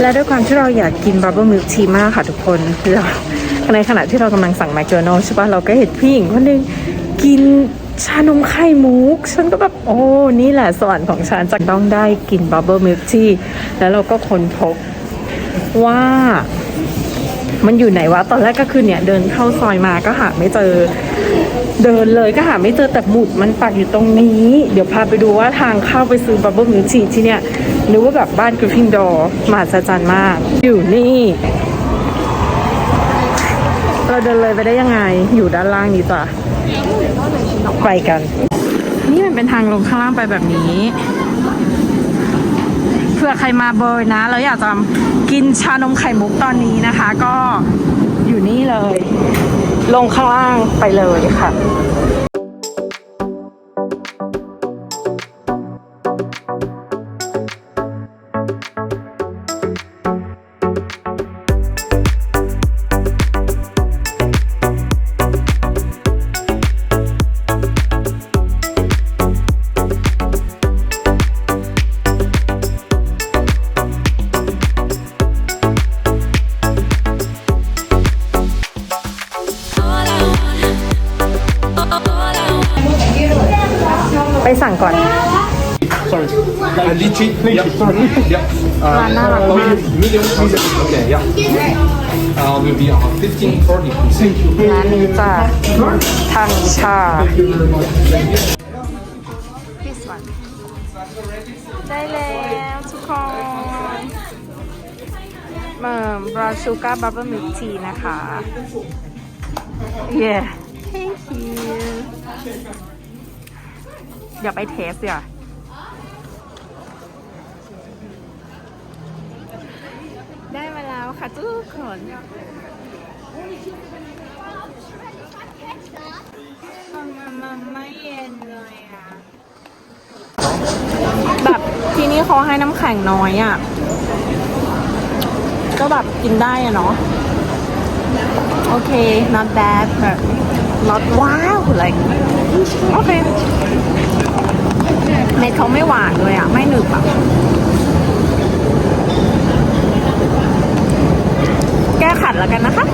และด้วยความที่เราอยากกินบับเบิลมิลค์ทีมากค่ะทุกคนเราในขณะที่เรากำลังสั่งแมคโดนัลล์ใช่ปะเราก็เห็นผู้หญิงคนหนึงกินชานมไข่มุก ฉันก็แบบ โอ้ นี่แหละสวรรค์ของฉันจะต้องได้กินบับเบิลมิลค์ทีแล้วเราก็ค้นพบว่ามันอยู่ไหนวะ ตอนแรกก็คือเนี่ย เดินเข้าซอยมาก็หาไม่เจอ เดินเลยก็หาไม่เจอแต่หมุดมันปักอยู่ตรงนี้ เดี๋ยวพาไปดูว่าทางเข้าไปซื้อบับเบิ้ลมิลชีที่เนี่ยนึกว่าแบบบ้านกริฟฟินดอร์มหัศจรรย์มาก อยู่นี่ เราเดินเลยไปได้ยังไง อยู่ด้านล่างนี้จ้ะไปกัน นี่มันเป็นทางลงข้างล่างไปแบบนี้เผื่อใครมาเบอร์นะ แล้วอยากจะกินชานมไข่มุกตอนนี้นะคะ ก็ ลงข้างล่างไปเลยค่ะ ไปสั่งก่อน Sorry. Uh, lychee. Yep. Sorry. Yep. Uh, Banana. medium. Medium. Okay. Okay. Yeah. Uh, will be uh, 15, 40. Thank you. ร้านนี้จ้ะทางชา This one ได้แล้วทุกคนเอ่อบราชูการ์บับเบิ้ลมิลทีนะคะ yeah thank you เดี๋ยวไปเทสเดี๋ยวได้มาแล้วค่ะทุกคนมันไม่เย็นเลยอะ แบบที่นี่เขาให้น้ำแข็งน้อยอะ ก็แบบกินได้อะเนาะ โอเค not bad แบบ not wow like โอ เม็ดเขาไม่หวานเลยอะ ไม่หนึบอะ แก้ขัดแล้วกันนะคะ